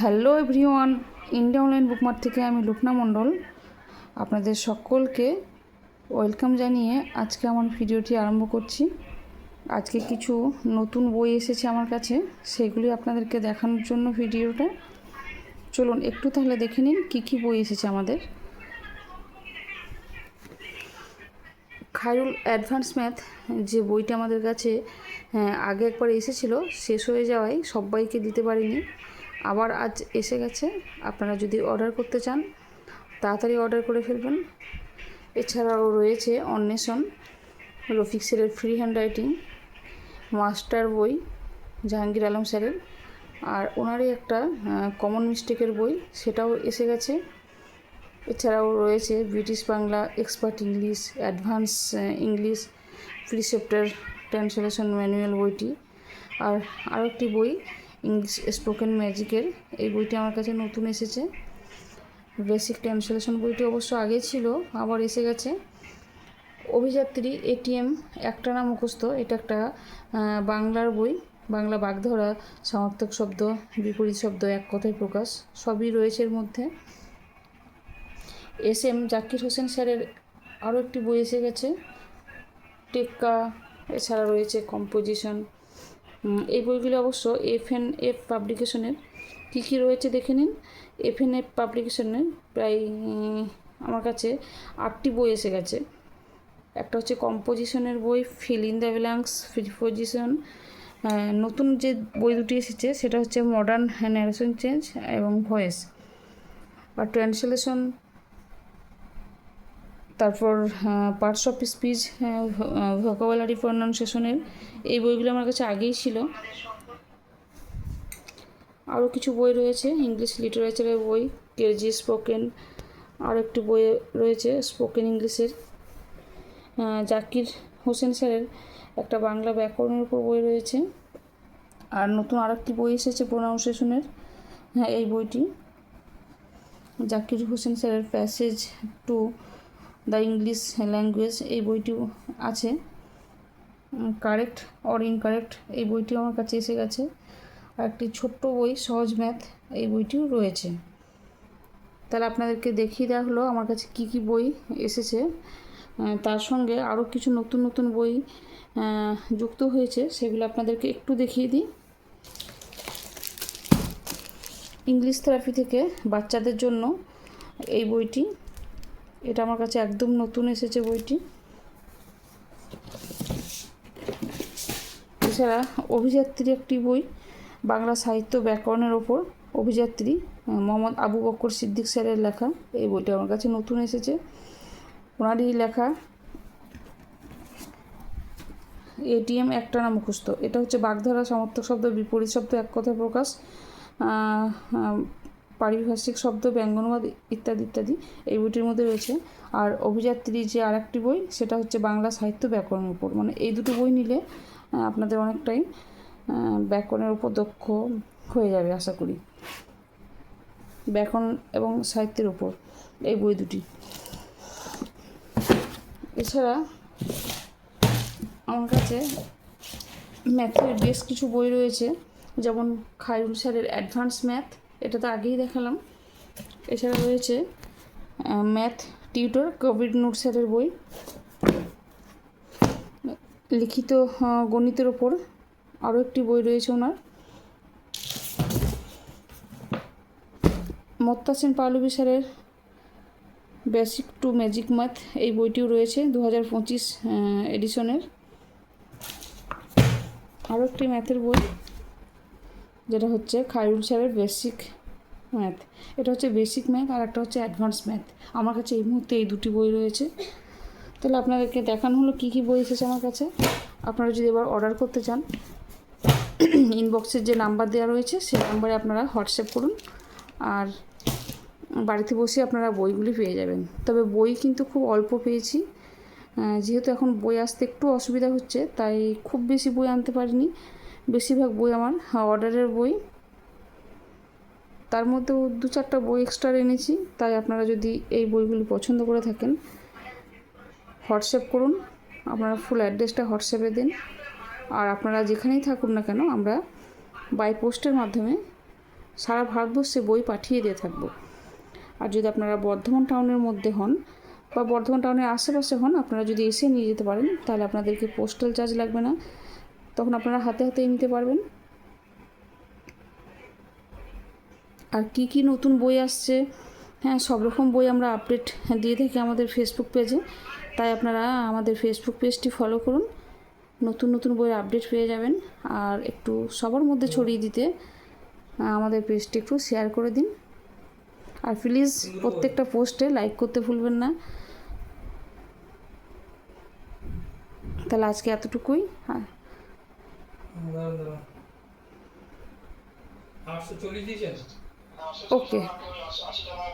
Hello everyone India online bookmart থেকে আমি লুপনা মণ্ডল। আপনাদের সকলকে ওয়েলকাম জানিয়ে আজকে আমার ভিডিওটি আরম্ভ করছি। আজকে কিছু নতুন বই এসেছে আমার কাছে সেগুলি আপনাদেরকে দেখানোর জন্য ভিডিওটা। চলুন একটু তাহলে দেখে নিন কী কী বই এসেছে আমাদের। খায়রুল অ্যাডভান্স ম্যাথ যে বইটা আমাদের কাছে হ্যাঁ, আগে একবার এসেছিল শেষ হয়ে যাওয়ায় সবাইকে দিতে পারিনি। আবার আজ এসে গেছে। আপনারা যদি অর্ডার করতে চান, তাড়াতাড়ি অর্ডার করে ফেলবেন। এছাড়াও রয়েছে অন্বেষণ রফিক স্যারের ফ্রি হ্যান্ড রাইটিং মাস্টার বই, জাহাঙ্গীর আলম স্যারের, আর ওনারই একটা কমন মিস্টেকের বই, সেটাও এসে গেছে। এছাড়াও রয়েছে British Bangla expert English advance English preceptor translation manual বইটি। আর আরও একটি বই ইংলিশ স্পোকেন ম্যাজিকের এই বইটি আমার কাছে নতুন এসেছে। বেসিক ট্রান্সলেশন বইটি অবশ্য আগে ছিল, আবার এসে গেছে। অভিযাত্রী এটিএম একটা না মুখস্থ, এটা একটা বাংলার বই। বাংলা বাগধরা সমার্থক শব্দ, বিপরীত শব্দ, এক কথায় প্রকাশ, সবই রয়েছে এর মধ্যে। এস এম জাকির হোসেন স্যারের আরও একটি বই এসে গেছে। টেক্কা, এছাড়া রয়েছে কম্পোজিশন এই বইগুলো অবশ্য এফ এন এফ পাবলিকেশনের। কী কী রয়েছে দেখে নিন। এফ এন এফ পাবলিকেশনের প্রায় আমার কাছে আটটি বই এসে গেছে। একটা হচ্ছে কম্পোজিশনের বই, fill in the blanks preposition নতুন যে বই দুটি এসেছে, সেটা হচ্ছে মডার্ন ন্যারেশন চেঞ্জ এবং ভয়েস আর ট্রান্সলেশন তারপর পার্টস অফ স্পিচ ভোকাবুলারি প্রনাউন্সিয়েশনের এই বইগুলো আমার কাছে আগেই ছিল। আরও কিছু বই রয়েছে ইংলিশ লিটারেচারের বই কেজি স্পোকেন আর একটি বই রয়েছে স্পোকেন ইংলিশের জাকির হোসেন স্যারের একটা বাংলা ব্যাকরণের উপর বই রয়েছে। আর নতুন আর একটি বই এসেছে প্রনাউন্সিয়েশনের হ্যাঁ এই বইটি। জাকির হোসেন স্যারের passage to the English language, এই বইটিও আছে। কারেক্ট অর ইনকারেক্ট এই বইটিও আমার কাছে এসে গেছে। আর একটি ছোট্ট বই, সহজ ম্যাথ এই বইটিও রয়েছে। তাহলে আপনাদেরকে দেখিয়ে দেওয়া হলো আমার কাছে কি কি বই এসেছে। তার সঙ্গে আরও কিছু নতুন নতুন বই যুক্ত হয়েছে, সেগুলো আপনাদেরকে একটু দেখিয়ে দিই। ইংলিশ থেরাপি থেকে বাচ্চাদের জন্য এই বইটি। এটা আমার কাছে একদম নতুন এসেছে বইটি। এছাড়া অভিযাত্রী একটি বই, বাংলা সাহিত্য ব্যাকরণের ওপর, অভিযাত্রী মোহাম্মদ আবু বক্কর সিদ্দিক স্যারের লেখা। এই বইটা আমার কাছে নতুন এসেছে। ওনারই লেখা এটিএম একটা না মুখস্থ। এটা হচ্ছে বাগধারা সমর্থক শব্দ বিপরীত শব্দ, এক কথায় প্রকাশ। পারিভাষিক শব্দ, ব্যঙ্গনবাদ ইত্যাদি ইত্যাদি এই বইটির মধ্যে রয়েছে। আর অভিযাত্রী যে আর একটি বই, সেটা হচ্ছে বাংলা সাহিত্য ব্যাকরণের উপর। মানে এই দুটো বই নিলে আপনাদের অনেকটাই ব্যাকরণের উপর দক্ষ হয়ে যাবে, আশা করি। ব্যাকরণ এবং সাহিত্যের উপর, এই বই দুটি। এছাড়া আমার কাছে ম্যাথের বেশ কিছু বই রয়েছে, যেমন খায়রুল স্যারের অ্যাডভান্স ম্যাথ এটা তো আগেই দেখালাম। এছাড়া রয়েছে ম্যাথ টিউটর কবির নূর স্যারের বই। লিখিত গণিতের ওপর আরও একটি বই রয়েছে ওনার। মোত্তাসিন পালবি স্যারের বেসিক টু ম্যাজিক ম্যাথ এই বইটিও রয়েছে দু হাজার পঁচিশ এডিশনের আরও একটি ম্যাথের বই। যেটা হচ্ছে খায়রুল স্যারের বেসিক ম্যাথ এটা হচ্ছে বেসিক ম্যাথ আর একটা হচ্ছে অ্যাডভান্স ম্যাথ আমার কাছে এই মুহূর্তে এই দুটি বই রয়েছে। তাহলে আপনাদেরকে দেখানো হলো কী কী বই এসেছে আমার কাছে। আপনারা যদি এবার অর্ডার করতে চান ইনবক্সের যে নাম্বার দেওয়া রয়েছে, সেই নাম্বারে আপনারা হোয়াটসঅ্যাপ করুন আর বাড়িতে বসে আপনারা বইগুলি পেয়ে যাবেন। তবে বই কিন্তু খুব অল্প পেয়েছি। যেহেতু এখন বই আসতে একটু অসুবিধা হচ্ছে, তাই খুব বেশি বই আনতে পারিনি। বেশিরভাগ বই আমার অর্ডারের বই। তার মধ্যেও দু চারটা বই এক্সট্রা এনেছি, তাই আপনারা যদি এই বইগুলি পছন্দ করে থাকেন, হোয়াটসঅ্যাপ করুন, আপনারা ফুল অ্যাড্রেসটা হোয়াটসঅ্যাপে দিন। আর আপনারা যেখানেই থাকুন না কেন, আমরা বাই পোস্টের মাধ্যমে সারা ভারতবর্ষে বই পাঠিয়ে দিয়ে থাকব। আর যদি আপনারা বর্ধমান টাউনের মধ্যে হন বা বর্ধমান টাউনের আশেপাশে হন, আপনারা যদি এসে নিয়ে যেতে পারেন, তাহলে আপনাদেরকে পোস্টাল চার্জ লাগবে না। তখন আপনারা হাতে হাতে নিতে পারবেন। আর কি কি নতুন বই আসছে? হ্যাঁ সব রকম বই আমরা আপডেট দিয়ে থাকি আমাদের ফেসবুক পেজে তাই আপনারা আমাদের ফেসবুক পেজটি ফলো করুন। নতুন নতুন বইয়ের আপডেট পেয়ে যাবেন। আর একটু সবার মধ্যে ছড়িয়ে দিতে আমাদের পেজটি একটু শেয়ার করে দিন। আর প্লিজ প্রত্যেকটা পোস্টে লাইক করতে ভুলবেন না। তাহলে আজকে এতটুকুই। হ্যাঁ। আটশো চল্লিশ দিয়েছেন? ওকে